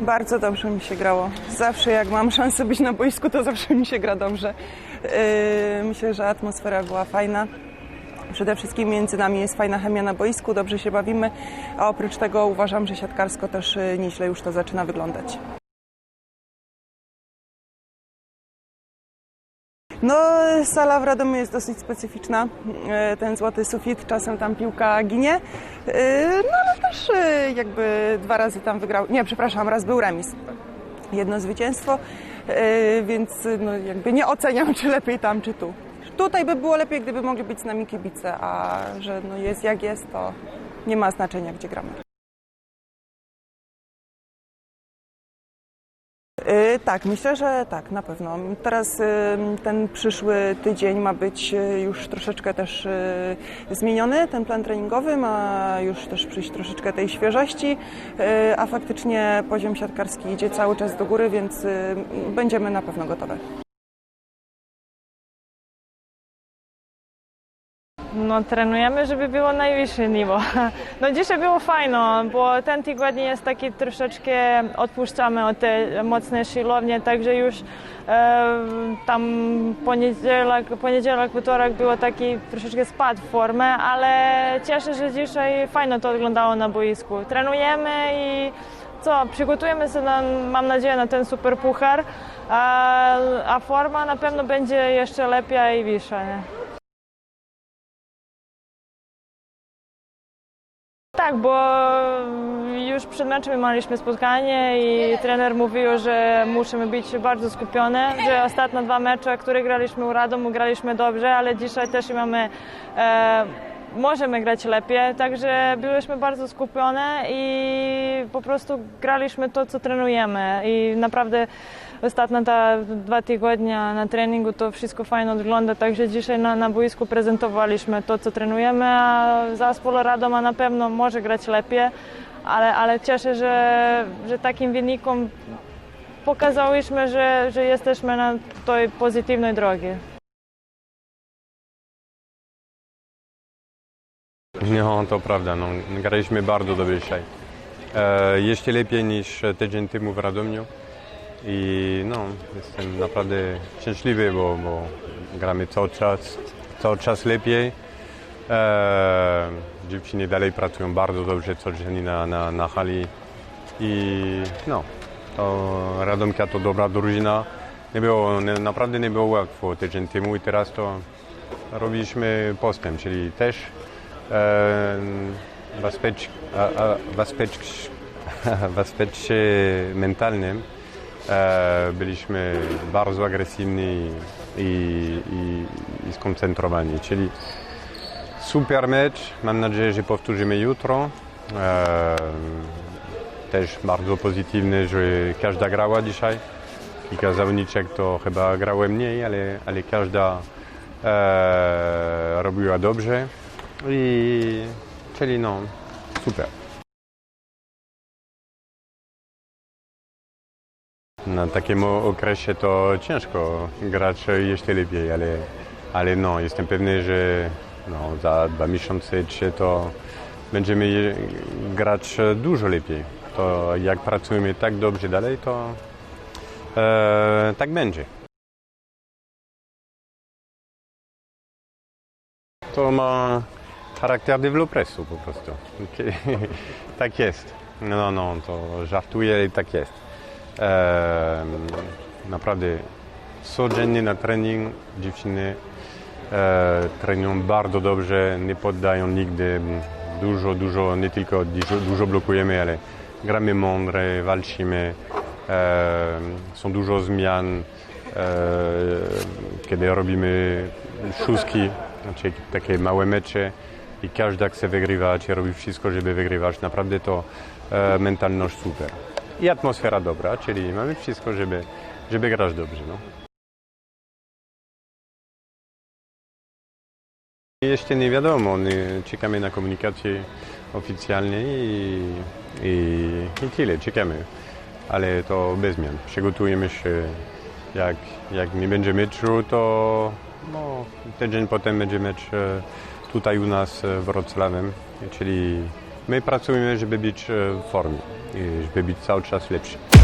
Bardzo dobrze mi się grało. Zawsze jak mam szansę być na boisku, to zawsze mi się gra dobrze. Yy, myślę, że atmosfera była fajna. Przede wszystkim między nami jest fajna chemia na boisku, dobrze się bawimy, a oprócz tego uważam, że siatkarsko też yy, nieźle już to zaczyna wyglądać. No, sala w Radomiu jest dosyć specyficzna. E, Ten złoty sufit, czasem tam piłka ginie. E, No, ale też e, jakby dwa razy tam wygrał. Nie, przepraszam, raz był remis. Jedno zwycięstwo, więc no, jakby nie oceniam, czy lepiej tam, czy tu. Tutaj by było lepiej, gdyby mogli być z nami kibice, a że no jest jak jest, to nie ma znaczenia, gdzie gramy. Tak, myślę, że tak, na pewno. Teraz y, ten przyszły tydzień ma być y, już troszeczkę też y, zmieniony, ten plan treningowy ma już też przyjść troszeczkę tej świeżości, a faktycznie poziom siatkarski idzie cały czas do góry, więc będziemy na pewno gotowe. No, trenujemy, żeby było najwyższe niveau. No dzisiaj było fajno, bo ten tydzień jest taki troszeczkę odpuszczamy od tej mocnej siłowni, także już e, tam poniedziałek, poniedziałek, wtorek było taki troszeczkę spad formę, ale cieszę się, że dzisiaj fajno to wyglądało na boisku. Trenujemy i co, przygotujemy się, na, mam nadzieję, na ten super puchar, a, a forma na pewno będzie jeszcze lepiej i wyższa. Nie? Tak, bo już przed meczem mieliśmy spotkanie i trener mówił, że musimy być bardzo skupione, że ostatnie dwa mecze, które graliśmy u Radomu, graliśmy dobrze, ale dzisiaj też mamy, e, możemy grać lepiej, także byliśmy bardzo skupione i po prostu graliśmy to, co trenujemy i naprawdę ostatnie te dwa tygodnie na treningu to wszystko fajnie wygląda, także dzisiaj na, na boisku prezentowaliśmy to, co trenujemy, a zespół Radoma na pewno może grać lepiej, ale, ale cieszę, że, że takim wynikom pokazałyśmy, że, że jesteśmy na tej pozytywnej drodze. No, to prawda, no, graliśmy bardzo dobrze dzisiaj. E, jeszcze lepiej niż tydzień temu w Radomiu. I no, jestem naprawdę szczęśliwy, bo, bo gramy cały czas, cały czas lepiej. E, dziewczyny dalej pracują bardzo dobrze codziennie na, na, na hali. I no, to Radomka to dobra drużyna. Nie było, nie, naprawdę nie było łatwo tydzień temu i teraz to robiliśmy postęp, czyli też w, aspekt, a, a, w, aspekcie mentalnym e, byliśmy bardzo agresywni i, i, i skoncentrowani. Czyli super mecz, mam nadzieję, że powtórzymy jutro. E, też bardzo pozytywny, że każda grała dzisiaj. Kilka zawodniczek to chyba grały mniej, ale, ale każda e, robiła dobrze. I, czyli no, super. Na takim okresie to ciężko grać jeszcze lepiej, ale, ale no, jestem pewny, że no, za dwa miesiące, trzy to będziemy grać dużo lepiej. To jak pracujemy tak dobrze dalej, to e, tak będzie. To ma charakter dewelopresu po prostu. tak jest. No, no, to żartuję i tak jest. Em, naprawdę codziennie na trening dziewczyny e, trenują bardzo dobrze, nie poddają nigdy. Dużo, dużo, nie tylko dużo, dużo blokujemy, ale gramy mądre, walczymy. E, są dużo zmian, e, kiedy robimy szóstki, znaczy takie małe mecze i każdy chce wygrywać robi wszystko, żeby wygrywać. Naprawdę to e, mentalność super. I atmosfera dobra, czyli mamy wszystko, żeby, żeby grać dobrze. No. Jeszcze nie wiadomo, nie- czekamy na komunikację oficjalnie i, i, i tyle, czekamy. Ale to bez zmian. Przygotujemy się, jak, jak nie będzie meczu, to no, tydzień potem będzie mecz e, tutaj u nas e, w Wrocławiem, czyli My pracujemy, żeby być e, w formie żeby być cały czas lepszy.